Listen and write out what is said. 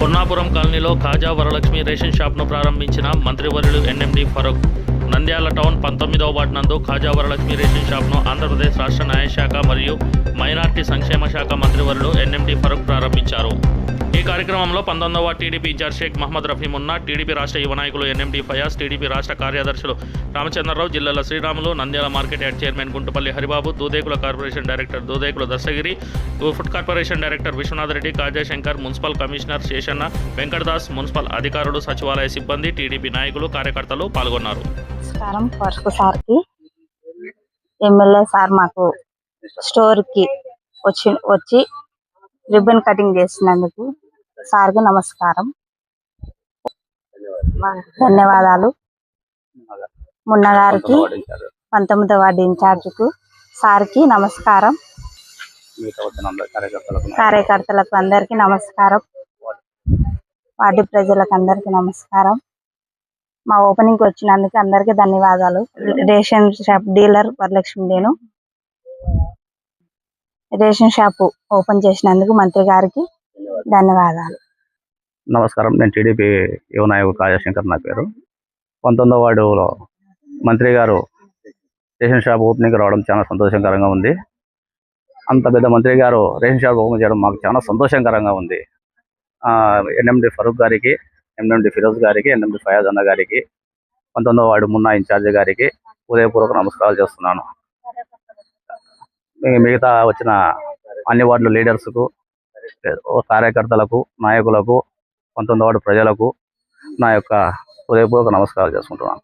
పొన్నాపురం కాలనీలో ఖాజా వరలక్ష్మి రేషన్ షాప్ను ప్రారంభించిన మంత్రివర్యులు N M D Farooq. Nandyal town పంతొమ్మిదవ వార్డు నందు ఖాజా వరలక్ష్మి రేషన్ షాప్ను ఆంధ్రప్రదేశ్ రాష్ట్ర న్యాయశాఖ మరియు మైనార్టీ సంక్షేమ శాఖ మంత్రివర్యులు ఎన్ఎండి ఫరూక్ ప్రారంభించారు. ఈ కార్యక్రమంలో పంతొమ్మిదవ టీడీపీ ఇన్ఛార్జ్ షేక్ మహమ్మద్ రఫీం టీడీపీ రాష్ట్ర యువ నాయకులు ఎన్ఎండి ఫయాజ్ టీడీపీ రాష్ట్ర కార్యదర్శులు రామచంద్రరావు జిల్లాల Sriramulu Nandyal market yard chairman Guntupalli Haribabu Dudekula corporation director Dudekula Darshagiri food corporation director Vishwanath Reddy Kaja Shankar municipal commissioner Seshanna Venkatadas municipal అధికారులు సచివాలయ సిబ్బంది టీడీపీ నాయకులు కార్యకర్తలు పాల్గొన్నారు. ఎమ్మెల్యే సార్ మాకు స్టోర్కి వచ్చి వచ్చి రిబ్బన్ కటింగ్ చేసినందుకు సార్కి నమస్కారం. ధన్యవాదాలు. మున్న గారికి పంతొమ్మిదవ వార్డు ఇన్ఛార్జ్కు సార్కి నమస్కారం. కార్యకర్తలకు అందరికీ నమస్కారం. వార్డు ప్రజలకు అందరికీ నమస్కారం. మా ఓపెనింగ్ వచ్చినందుకు అందరికీ ధన్యవాదాలు. రేషన్ షాప్ డీలర్ వరలక్ష్మి నేను. రేషన్ షాప్ ఓపెన్ చేసినందుకు మంత్రి గారికి ధన్యవాదాలు. నమస్కారం. నేను టీడీపీ యువ నాయకుడు కాజశంకర్ నా పేరు. పంతొమ్మిదవ వార్డులో మంత్రి గారు రేషన్ షాప్ ఓపెనింగ్ రావడం చాలా సంతోషకరంగా ఉంది. అంత పెద్ద మంత్రి గారు రేషన్ షాప్ ఓపెన్ చేయడం మాకు చాలా సంతోషకరంగా ఉంది. ఎన్ఎండి ఫరూక్ గారికి ఎన్ఎండి ఫిరోజ్ గారికి ఎన్ఎండి ఫయాజ్ అన్న గారికి పంతొమ్మిదవ వార్డు మున్నా ఇన్ఛార్జి గారికి ఉదయపూర్వక నమస్కారాలు చేస్తున్నాను. మిగతా వచ్చిన అన్ని వార్డుల లీడర్స్కు కార్యకర్తలకు నాయకులకు పంతొమ్మిది వార్డు ప్రజలకు నా యొక్క హృదయపూర్వక నమస్కారాలు చేసుకుంటున్నాను.